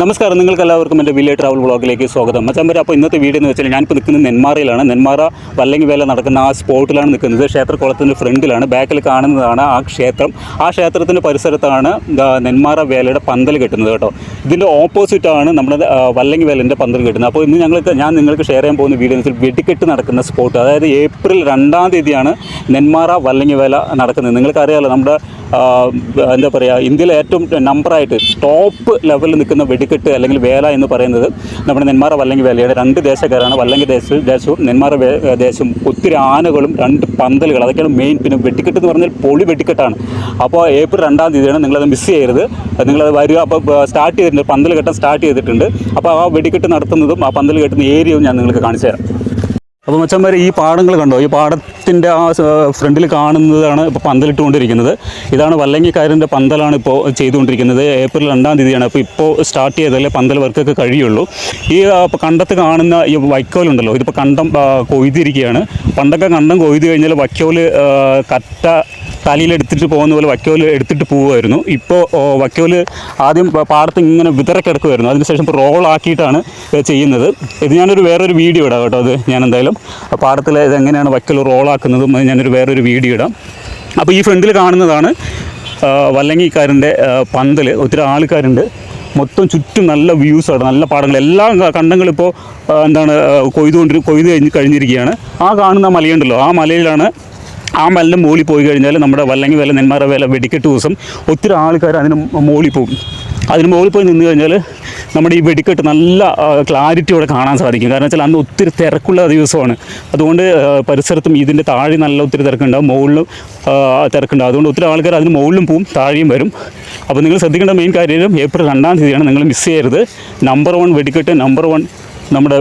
നമസ്കാരം. നിങ്ങൾക്ക് എല്ലാവർക്കും എന്റെ വില്ലേജ് ട്രാവൽ ബ്ലോഗിലേക്ക് സ്വാഗതം. മച്ചാമ്പര അപ്പോൾ ഇന്നത്തെ വീഡിയോ എന്ന് വെച്ചാൽ ഞാനിപ്പോൾ നിൽക്കുന്നത് നെന്മാറയിലാണ്. നെന്മാറ വല്ലങ്ങി വേല നടക്കുന്ന ആ സ്പോട്ടിലാണ് നിൽക്കുന്നത്. ക്ഷേത്രക്കുളത്തിന്റെ ഫ്രണ്ടിലാണ്. ബാക്കിൽ കാണുന്നതാണ് ആ ക്ഷേത്രം. ആ ക്ഷേത്രത്തിന്റെ പരിസരത്താണ് നെന്മാറ വേലയുടെ പന്തൽ കെട്ടുന്നത് കേട്ടോ. ഇതിന്റെ ഓപ്പോസിറ്റാണ് നമ്മുടെ വല്ലങ്ങി വേലന്റെ പന്തൽ കെട്ടുന്നത്. അപ്പോൾ ഇന്ന് ഞങ്ങൾക്ക് ഞാൻ നിങ്ങൾക്ക് ഷെയർ ചെയ്യാൻ പോകുന്ന വീഡിയോ എന്ന് വെച്ചാൽ വെടിക്കെട്ട് നടക്കുന്ന സ്പോട്ട് അതായത് ഏപ്രിൽ രണ്ടാം തീയതിയാണ് നെന്മാറ വല്ലങ്ങി വേല നടക്കുന്നത്. നിങ്ങൾക്കറിയാമല്ലോ നമ്മുടെ എന്താ പറയുക ഇന്ത്യയിലെ ഏറ്റവും നമ്പറായിട്ട് ടോപ്പ് ലെവലിൽ നിൽക്കുന്ന വെടിക്കെട്ട് അല്ലെങ്കിൽ വേല എന്ന് പറയുന്നത് നമ്മുടെ നെന്മാറ വല്ലങ്ങി വേലയുടെ രണ്ട് ദേശക്കാരാണ്. വല്ലങ്ങി ദേശ ദേശവും നെന്മാറ ദേശവും ഒത്തിരി ആനകളും രണ്ട് പന്തലുകൾ അതൊക്കെയാണ് മെയിൻ പിന്നെ വെടിക്കെട്ട് എന്ന് പറഞ്ഞാൽ പൊളി വെടിക്കെട്ടാണ്. അപ്പോൾ ഏപ്രിൽ രണ്ടാം തീയതിയാണ് നിങ്ങളത് മിസ് ചെയ്യരുത്. നിങ്ങളത് വരിക. അപ്പോൾ സ്റ്റാർട്ട് ചെയ്തിട്ടുണ്ട്. പന്തൽ കെട്ടാൻ സ്റ്റാർട്ട് ചെയ്തിട്ടുണ്ട്. അപ്പോൾ ആ വെടിക്കെട്ട് നടത്തുന്നതും ആ പന്തൽ കെട്ടുന്ന ഏരിയയും ഞാൻ നിങ്ങൾക്ക് കാണിച്ചു തരാം. അപ്പോൾ മച്ചന്മാർ ഈ പാടങ്ങൾ കണ്ടോ? ഈ പാടത്തിന്റെ ആ ഫ്രണ്ടിൽ കാണുന്നതാണ് ഇപ്പോൾ പന്തലിട്ടുകൊണ്ടിരിക്കുന്നത്. ഇതാണ് വല്ലങ്ങിക്കാരന്റെ പന്തലാണ് ഇപ്പോൾ ചെയ്തുകൊണ്ടിരിക്കുന്നത്. ഏപ്രിൽ രണ്ടാം തീയതിയാണ്. അപ്പോൾ ഇപ്പോൾ സ്റ്റാർട്ട് ചെയ്തല്ലേ പന്തൽ വർക്കൊക്കെ കഴിയുള്ളൂ. ഈ കണ്ടത്ത് കാണുന്ന ഈ വൈക്കോലുണ്ടല്ലോ ഇതിപ്പോൾ കണ്ടം കൊയ്തിരിക്കുകയാണ്. പണ്ടൊക്കെ കണ്ടം കൊയ്ത് കഴിഞ്ഞാൽ വൈക്കോൽ ആ, കറ്റ തലയിൽ എടുത്തിട്ട് പോകുന്ന പോലെ വക്കോൽ എടുത്തിട്ട് പോവുമായിരുന്നു. ഇപ്പോൾ വക്കോൽ ആദ്യം പാടത്ത് ഇങ്ങനെ വിതറക്കിടക്കുമായിരുന്നു അതിനുശേഷം ഇപ്പോൾ റോളാക്കിയിട്ടാണ് ചെയ്യുന്നത്. ഇത് ഞാനൊരു വേറൊരു വീഡിയോ ഇടാം കേട്ടോ അത് ഞാൻ എന്തായാലും പാടത്തിൽ ഇതെങ്ങനെയാണ് വക്കോൽ റോളാക്കുന്നതും ഞാനൊരു വേറൊരു വീഡിയോ ഇടാം. അപ്പോൾ ഈ ഫ്രണ്ടിൽ കാണുന്നതാണ് വല്ലങ്ങിക്കാരന്റെ പന്തൽ ഒത്തിരി ആൾക്കാരുണ്ട്. മൊത്തം ചുറ്റും നല്ല വ്യൂസ് ആണ്. നല്ല പാടങ്ങൾ. എല്ലാ കണ്ടങ്ങളും ഇപ്പോൾ എന്താണ് കൊയ്തുകൊണ്ട് കൊയ്ത് കഴിഞ്ഞ് കഴിഞ്ഞിരിക്കുകയാണ്. ആ കാണുന്ന മലയുണ്ടല്ലോ. ആ മലയിലാണ് ആ മലിന്റെ മൂളി പോയി കഴിഞ്ഞാൽ നമ്മുടെ വല്ലങ്ങി വേല നെന്മാറ വേല വെടിക്കെട്ട് ദിവസം ഒത്തിരി ആൾക്കാർ അതിന് മൂളി പോകും. അതിന് മുകളിൽ പോയി നിന്ന് കഴിഞ്ഞാൽ നമ്മുടെ ഈ വെടിക്കെട്ട് നല്ല ക്ലാരിറ്റിയോടെ കാണാൻ സാധിക്കും. കാരണം വെച്ചാൽ അന്ന് ഒത്തിരി തിരക്കുള്ള ദിവസമാണ്. അതുകൊണ്ട് പരിസരത്തും ഇതിന്റെ താഴെ നല്ല ഒത്തിരി തിരക്കുണ്ടാവും. മുകളിലും തിരക്കുണ്ടാകും അതുകൊണ്ട് ഒത്തിരി ആൾക്കാർ അതിന് മുകളിലും പോവും താഴെയും വരും. അപ്പോൾ നിങ്ങൾ ശ്രദ്ധിക്കേണ്ട മെയിൻ കാര്യം ഏപ്രിൽ രണ്ടാം തീയതിയാണ് നിങ്ങൾ മിസ് ചെയ്യരുത്. നമ്പർ വൺ വെടിക്കെട്ട് നമ്പർ വൺ നമ്മുടെ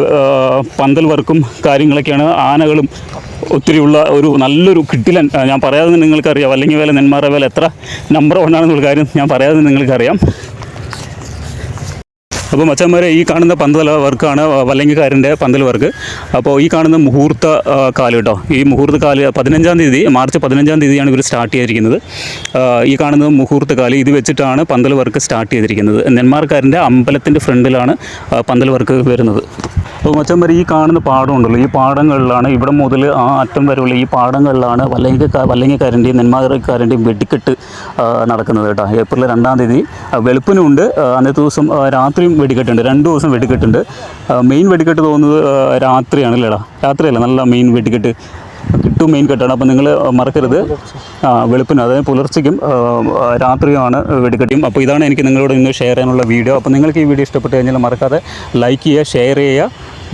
പന്തൽ വർക്കും കാര്യങ്ങളൊക്കെയാണ് ആനകളും ഒത്തിരിയുള്ള ഒരു നല്ലൊരു കിട്ടിലൻ ഞാൻ പറയാതെ നിങ്ങൾക്കറിയാം. അല്ലെങ്കിൽ വേല നെന്മാറ വേല എത്ര നമ്പർ വൺ ആണെന്നുള്ള കാര്യം ഞാൻ പറയാതെ നിങ്ങൾക്കറിയാം. അപ്പോൾ മച്ചന്മാരെ ഈ കാണുന്ന പന്തൽ വർക്കാണ് വല്ലങ്ങിക്കാരന്റെ പന്തൽ വർക്ക്. അപ്പോൾ ഈ കാണുന്ന മുഹൂർത്ത കാൽ കേട്ടോ ഈ മുഹൂർത്ത കാൽ പതിനഞ്ചാം തീയതി മാർച്ച് പതിനഞ്ചാം തീയതിയാണ് ഇവർ സ്റ്റാർട്ട് ചെയ്തിരിക്കുന്നത്. ഈ കാണുന്ന മുഹൂർത്ത കാൽ ഇത് വെച്ചിട്ടാണ് പന്തൽ വർക്ക് സ്റ്റാർട്ട് ചെയ്തിരിക്കുന്നത്. നെന്മാർക്കാരന്റെ അമ്പലത്തിന്റെ ഫ്രണ്ടിലാണ് പന്തൽ വർക്ക് വരുന്നത്. അപ്പോൾ മച്ചന്മാർ ഈ കാണുന്ന പാടം ഉണ്ടല്ലോ ഈ പാടങ്ങളിലാണ് ഇവിടെ മുതൽ ആ അറ്റം വരെയുള്ള ഈ പാടങ്ങളിലാണ് വല്ലങ്ങി വല്ലങ്ങിക്കാരന്റെയും നെന്മാറക്കാരന്റെയും വെടിക്കെട്ട് നടക്കുന്നത് കേട്ടോ. ഏപ്രിൽ രണ്ടാം തീയതി വെളുപ്പിനുണ്ട് അന്നത്തെ ദിവസം രാത്രിയും വെടിക്കെട്ടുണ്ട് രണ്ട് ദിവസം വെടിക്കെട്ടുണ്ട്. മെയിൻ വെടിക്കെട്ട് തോന്നുന്നത് രാത്രിയാണ് അല്ലേടാ രാത്രിയല്ല നല്ല മെയിൻ വെടിക്കെട്ട് കിട്ടും മെയിൻ കെട്ടാണ്. അപ്പോൾ നിങ്ങൾ മറക്കരുത്. ആ വെളുപ്പിന് അതായത് പുലർച്ചയ്ക്കും രാത്രിയുമാണ് വെടിക്കെട്ടിയും അപ്പോൾ ഇതാണ് എനിക്ക് നിങ്ങളോട് ഇന്ന് ഷെയർ ചെയ്യാനുള്ള വീഡിയോ അപ്പോൾ നിങ്ങൾക്ക് ഈ വീഡിയോ ഇഷ്ടപ്പെട്ട് കഴിഞ്ഞാൽ മറക്കാതെ ലൈക്ക് ചെയ്യുക ഷെയർ ചെയ്യുക.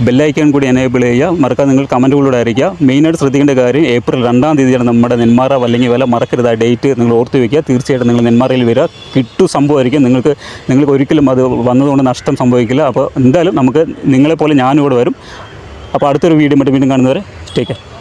ബെല്ലൈക്കൺ കൂടി എനേബിൾ ചെയ്യുക. മറക്കാതെ നിങ്ങൾ കമന്റുകളിലൂടെ അറിയിക്കുക. മെയിനായിട്ട് ശ്രദ്ധിക്കേണ്ട കാര്യം ഏപ്രിൽ രണ്ടാം തീയതിയാണ് നമ്മുടെ നെന്മാറ വല്ലെങ്കിൽ വില മറക്കരുത് ആ ഡേറ്റ് നിങ്ങൾ ഓർത്തു വയ്ക്കുക തീർച്ചയായിട്ടും നിങ്ങൾ നെന്മാറയിൽ വരിക. കിട്ടു സംഭവമായിരിക്കും. നിങ്ങൾക്ക് നിങ്ങൾക്ക് ഒരിക്കലും അത് വന്നതുകൊണ്ട് നഷ്ടം സംഭവിക്കില്ല. അപ്പോൾ എന്തായാലും നമുക്ക് നിങ്ങളെപ്പോലെ ഞാനും ഇവിടെ വരും. അപ്പോൾ അടുത്തൊരു വീഡിയോ മറ്റും വീണ്ടും കാണുന്നവരെ ടേക്ക് കെയർ